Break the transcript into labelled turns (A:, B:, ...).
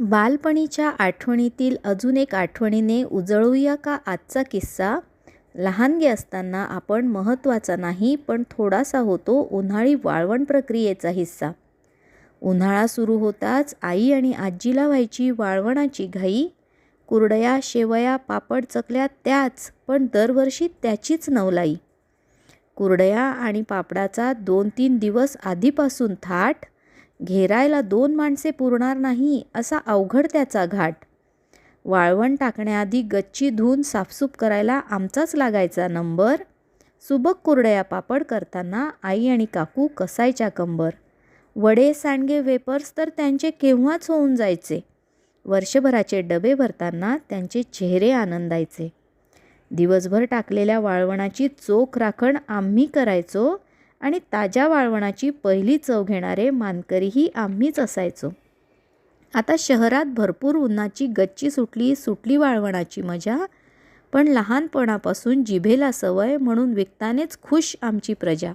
A: बालपणीच्या आठवणीतील अजून एक आठवणीने उजळूया का आजचा किस्सा? लहानगे असताना आपण महत्त्वाचा नाही पण थोडासा होतो उन्हाळी वाळवण प्रक्रियेचा हिस्सा. उन्हाळा सुरू होताच आई आणि आजीला व्हायची वाळवणाची घाई. कुरडया शेवया पापड चकल्या त्याच पण दरवर्षी त्याचीच नवलाई. कुरडया आणि पापडाचा दोन तीन दिवस आधीपासून थाट घेरायला दोन माणसे पुरणार नाही असा अवघड त्याचा घाट. वाळवण टाकण्याआधी गच्ची धुवून साफसूफ करायला आमचाच लागायचा नंबर. सुबक कुरडया पापड करताना आई आणि काकू कसायच्या कंबर. वडे सांडगे वेपर्स तर त्यांचे केव्हाच होऊन जायचे. वर्षभराचे डबे भरताना त्यांचे चेहरे आनंदायचे. दिवसभर टाकलेल्या वाळवणाची चोख राखण आम्ही करायचो आणि ताज्या वाळवणाची पहिली चव घेणारे मानकरीही आम्हीच असायचो. आता शहरात भरपूर उन्हाची गच्ची सुटली सुटली वाळवणाची मजा. पण लहानपणापासून जिभेला सवय म्हणून विकतानेच खुश आमची प्रजा.